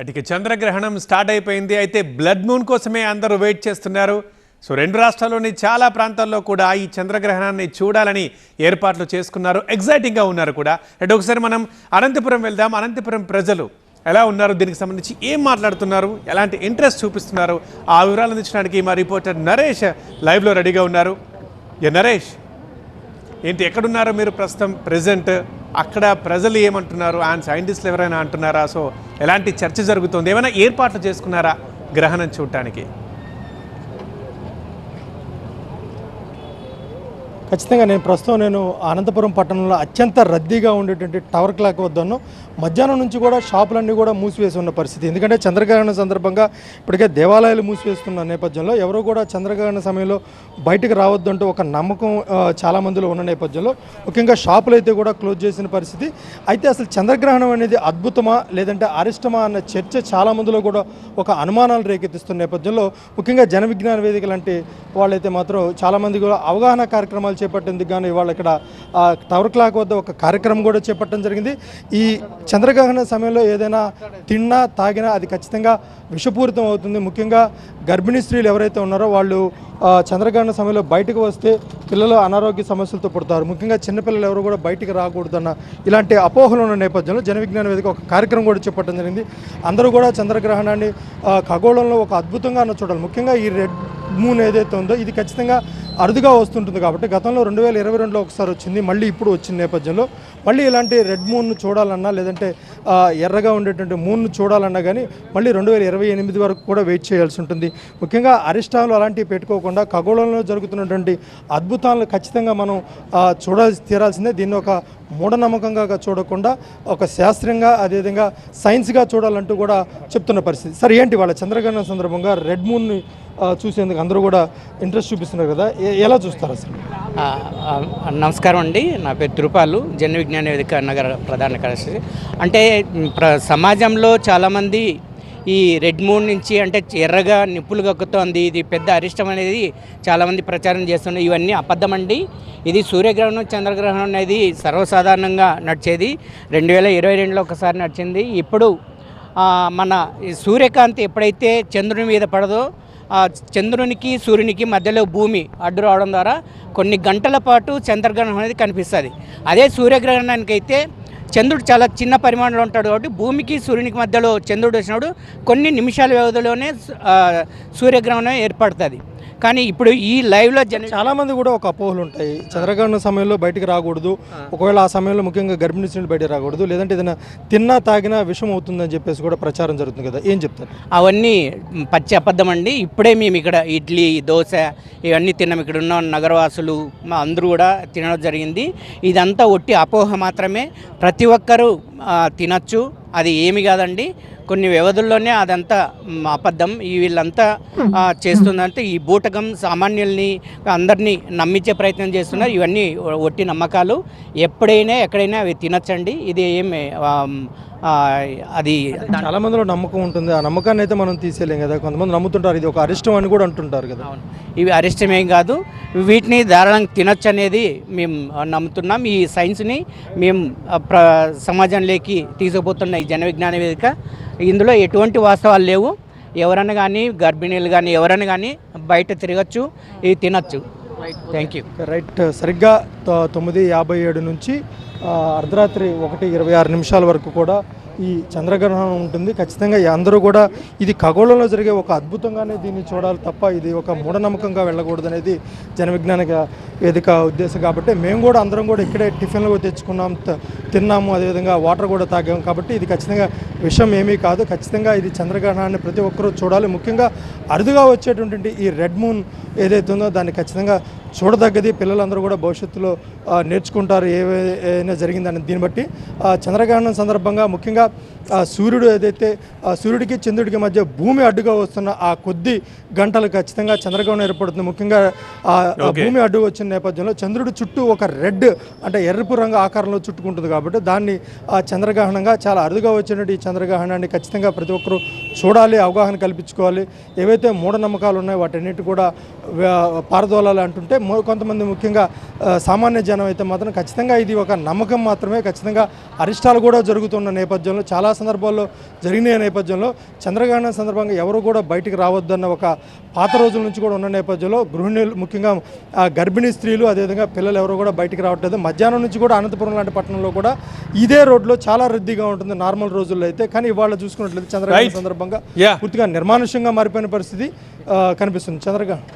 అటుకి చంద్రగ్రహణం స్టార్ట్ అయిపోయింది. అయితే బ్లడ్ మూన్ కోసమే అందరూ వెయిట్ చేస్తున్నారు. సో రెండు రాష్ట్రాల్లోని చాలా ప్రాంతాల్లో కూడా ఈ చంద్రగ్రహణాన్ని చూడాలని ఏర్పాట్లు చేసుకున్నారు. ఎగ్జైటింగ్గా ఉన్నారు కూడా. అంటే ఒకసారి మనం అనంతపురం వెళ్దాం. అనంతపురం ప్రజలు ఎలా ఉన్నారు? దీనికి సంబంధించి ఏం మాట్లాడుతున్నారు? ఎలాంటి ఇంట్రెస్ట్ చూపిస్తున్నారు? ఆ వివరాలు అందించడానికి మా రిపోర్టర్ నరేష్ లైవ్లో రెడీగా ఉన్నారు. ఏ నరేష్ ఏంటి ఎక్కడున్నారు మీరు ప్రస్తుతం ప్రెసెంట్ అక్కడ ప్రజలు ఏమంటున్నారు? అండ్ సైంటిస్టులు ఎవరైనా అంటున్నారా? సో ఎలాంటి చర్చ జరుగుతుంది? ఏమైనా ఏర్పాట్లు చేసుకున్నారా గ్రహణం చూడటానికి? ఖచ్చితంగా నేను ప్రస్తుతం నేను అనంతపురం పట్టణంలో అత్యంత రద్దీగా ఉండేటువంటి టవర్ క్లాక్ వద్దను మధ్యాహ్నం నుంచి కూడా షాపులన్నీ కూడా మూసివేసి ఉన్న పరిస్థితి. ఎందుకంటే చంద్రగ్రహణ సందర్భంగా ఇప్పటికే దేవాలయాలు మూసివేస్తున్న నేపథ్యంలో ఎవరో కూడా చంద్రగ్రహణ సమయంలో బయటకు రావద్దంటూ ఒక నమ్మకం చాలా మందిలో ఉన్న నేపథ్యంలో ముఖ్యంగా షాపులు అయితే కూడా క్లోజ్ చేసిన పరిస్థితి. అయితే అసలు చంద్రగ్రహణం అనేది అద్భుతమా లేదంటే అరిష్టమా అన్న చర్చ చాలా మందిలో కూడా ఒక అనుమానాలు రేకెత్తిస్తున్న నేపథ్యంలో ముఖ్యంగా జన విజ్ఞాన వేదిక లాంటి వాళ్ళైతే మాత్రం చాలామంది కూడా అవగాహన కార్యక్రమాలు చేపట్టేందుకు గాను ఇవాళ ఇక్కడ టవర్ క్లాక్ వద్ద ఒక కార్యక్రమం కూడా చేపట్టడం జరిగింది. ఈ చంద్రగ్రహణ సమయంలో ఏదైనా తిన్నా తాగినా అది ఖచ్చితంగా విషపూరితం అవుతుంది. ముఖ్యంగా గర్భిణీ స్త్రీలు ఎవరైతే ఉన్నారో వాళ్ళు చంద్రగ్రహణ సమయంలో బయటకు వస్తే పిల్లలు అనారోగ్య సమస్యలతో పుడతారు. ముఖ్యంగా చిన్నపిల్లలు ఎవరు కూడా బయటికి రాకూడదన్న ఇలాంటి అపోహలు ఉన్న నేపథ్యంలో జన విజ్ఞాన వేదిక ఒక కార్యక్రమం కూడా చేపట్టడం జరిగింది. అందరూ కూడా చంద్రగ్రహణాన్ని ఖగోళంలో ఒక అద్భుతంగా అన్న చూడాలి. ముఖ్యంగా ఈ రెడ్ మూన్ ఏదైతే ఉందో ఇది ఖచ్చితంగా అరుదుగా వస్తుంటుంది కాబట్టి గతంలో రెండు వేల ఇరవై రెండులో ఒకసారి వచ్చింది మళ్ళీ ఇప్పుడు వచ్చిన నేపథ్యంలో మళ్ళీ ఇలాంటి రెడ్ మూన్ను చూడాలన్నా లేదంటే ఎర్రగా ఉండేటువంటి మూన్ను చూడాలన్నా కానీ మళ్ళీ రెండు వేల ఇరవై ఎనిమిది వరకు కూడా వెయిట్ చేయాల్సి ఉంటుంది. ముఖ్యంగా అరిష్టాలు అలాంటివి పెట్టుకోకుండా ఖగోళంలో జరుగుతున్నటువంటి అద్భుతాలను ఖచ్చితంగా మనం చూడాల్సి తీరాల్సిందే. దీన్ని ఒక మూఢనమ్మకంగా చూడకుండా ఒక శాస్త్రంగా అదేవిధంగా సైన్స్గా చూడాలంటూ కూడా చెప్తున్న పరిస్థితి. సరే ఏంటి వాళ్ళ చంద్రగ్రహణం సందర్భంగా రెడ్ మూన్ని చూసేందుకు అందరూ కూడా ఇంట్రెస్ట్ చూపిస్తున్నారు కదా. ఎలా చూస్తారు అసలు? నమస్కారం అండి. నా పేరు తిరుపాలు జన విజ్ఞాన వేదిక నగర ప్రధాన కార్యదర్శి. అంటే ప్ర సమాజంలో చాలామంది ఈ రెడ్ మూన్ నుంచి అంటే ఎర్రగా నిప్పులు కక్కుతోంది. ఇది పెద్ద అరిష్టం అనేది చాలామంది ప్రచారం చేస్తున్నారు. ఇవన్నీ అబద్ధం అండి ఇది సూర్యగ్రహణం చంద్రగ్రహణం అనేది సర్వసాధారణంగా నడిచేది. రెండు వేల ఇరవై రెండులో ఒకసారి నడిచింది. ఇప్పుడు మన సూర్యకాంతి ఎప్పుడైతే చంద్రుని మీద పడదో చంద్రునికి సూర్యునికి మధ్యలో భూమి అడ్డు రావడం ద్వారా కొన్ని గంటల పాటు చంద్రగ్రహణం అనేది కనిపిస్తుంది. అదే సూర్యగ్రహణానికి అయితే చంద్రుడు చాలా చిన్న పరిమాణంలో ఉంటాడు కాబట్టి భూమికి సూర్యునికి మధ్యలో చంద్రుడు వచ్చినప్పుడు కొన్ని నిమిషాల వ్యవధిలోనే సూర్యగ్రహణం ఏర్పడుతుంది. కానీ ఇప్పుడు ఈ లైవ్లో జన చాలా మంది కూడా ఒక అపోహలు ఉంటాయి. చంద్రగ్రహణ సమయంలో బయటికి రాకూడదు. ఒకవేళ ఆ సమయంలో ముఖ్యంగా గర్భిణీ స్త్రీలు బయటకు రాకూడదు. లేదంటే ఏదైనా తిన్నా తాగినా విషం అవుతుందని చెప్పేసి కూడా ప్రచారం జరుగుతుంది కదా. ఏం చెప్తారు? అవన్నీ పచ్చి అబద్ధం అండి. ఇప్పుడే మేము ఇక్కడ ఇడ్లీ దోశ ఇవన్నీ తిన్నాం. ఇక్కడ ఉన్న నగరవాసులు మా అందరూ కూడా తినడం జరిగింది. ఇదంతా ఒట్టి అపోహ మాత్రమే. ప్రతి ఒక్కరూ తినచ్చు. అది ఏమి కాదండి. కొన్ని వ్యవధుల్లోనే అదంతా అబద్ధం. వీళ్ళంతా చేస్తుందంటే ఈ బూటకం సామాన్యుల్ని అందరినీ నమ్మించే ప్రయత్నం చేస్తున్నారు. ఇవన్నీ ఒట్టి నమ్మకాలు. ఎప్పుడైనా ఎక్కడైనా అవి తినచ్చండి. ఇది ఏమి అది చాలా మందిలో నమ్మకం ఉంటుంది. ఆ నమ్మకాన్ని అయితే మనం తీసేయలేం కదా. కొంతమంది నమ్ముతుంటారు. ఇది ఒక అరిష్టం అని కూడా అంటుంటారు కదా. ఇవి అరిష్టమేం కాదు. వీటిని ధారాళంగా తినొచ్చు అనేది మేము నమ్ముతున్నాం. ఈ సైన్స్ని మేము సమాజంలోకి తీసుకుపోతున్న ఈ జన విజ్ఞాన వేదిక. ఇందులో ఎటువంటి వాస్తవాలు లేవు. ఎవరైనా కానీ గర్భిణీలు కానీ ఎవరైనా కానీ బయట తిరగచ్చు ఇవి తినచ్చు. థ్యాంక్ యూ రైట్ సరిగ్గా తొ- తొమ్మిది యాభై ఏడు నుంచి అర్ధరాత్రి ఒకటి ఇరవై ఆరు నిమిషాల వరకు కూడా ఈ చంద్రగ్రహణం ఉంటుంది. ఖచ్చితంగా ఈ అందరూ కూడా ఇది ఖగోళంలో జరిగే ఒక అద్భుతంగానే దీన్ని చూడాలి తప్ప ఇది ఒక మూఢనమ్మకంగా వెళ్ళకూడదు అనేది జనవిజ్ఞాన వేదిక ఉద్దేశం. కాబట్టి మేము కూడా అందరం కూడా ఇక్కడే టిఫిన్లు తెచ్చుకున్నాం తిన్నాము అదేవిధంగా వాటర్ కూడా తాగాము కాబట్టి ఇది ఖచ్చితంగా విషయం ఏమీ కాదు. ఖచ్చితంగా ఇది చంద్రగ్రహణాన్ని ప్రతి ఒక్కరూ చూడాలి. ముఖ్యంగా అరుదుగా వచ్చేటువంటి ఈ రెడ్ మూన్ ఏదైతే ఉందో దాన్ని ఖచ్చితంగా చూడదగ్గది పిల్లలందరూ కూడా భవిష్యత్తులో నేర్చుకుంటారు ఏవైనా జరిగిందని. దీన్ని బట్టి చంద్రగ్రహణం సందర్భంగా ముఖ్యంగా సూర్యుడు ఏదైతే సూర్యుడికి చంద్రుడికి మధ్య భూమి అడ్డుగా వస్తున్న ఆ కొద్ది గంటలు ఖచ్చితంగా చంద్రగ్రహణం ఏర్పడుతుంది. ముఖ్యంగా భూమి అడ్డు వచ్చిన నేపథ్యంలో చంద్రుడి చుట్టూ ఒక రెడ్ అంటే ఎరుపు రంగు ఆకారంలో చుట్టుకుంటుంది కాబట్టి దాన్ని ఆ చంద్రగ్రహణంగా చాలా అరుదుగా వచ్చినటువంటి ఈ చంద్రగ్రహణాన్ని ఖచ్చితంగా ప్రతి ఒక్కరూ చూడాలి అవగాహన కల్పించుకోవాలి. ఏవైతే మూఢనమ్మకాలు ఉన్నాయో వాటన్నిటి కూడా పారదోలాలి అంటుంటే కొంతమంది ముఖ్యంగా సామాన్య జనం అయితే మాత్రం ఖచ్చితంగా ఇది ఒక నమ్మకం మాత్రమే. ఖచ్చితంగా అరిష్టాలు కూడా జరుగుతున్న నేపథ్యంలో చాలా సందర్భాల్లో జరిగిన నేపథ్యంలో చంద్రగ్రహణం సందర్భంగా ఎవరు కూడా బయటికి రావద్దన్న ఒక పాత రోజుల నుంచి కూడా ఉన్న నేపథ్యంలో గృహిణులు ముఖ్యంగా గర్భిణీ స్త్రీలు అదేవిధంగా పిల్లలు ఎవరు కూడా బయటికి రావట్లేదు. మధ్యాహ్నం నుంచి కూడా అనంతపురం లాంటి పట్టణంలో కూడా ఇదే రోడ్లో చాలా రద్దీగా ఉంటుంది నార్మల్ రోజుల్లో అయితే. కానీ ఇవాళ చూసుకున్నట్లయితే చంద్రగ్రహణం Right. సందర్భంగా. పూర్తిగా నిర్మానుష్యంగా మారిపోయిన పరిస్థితి కనిపిస్తుంది చంద్రగ్రహణం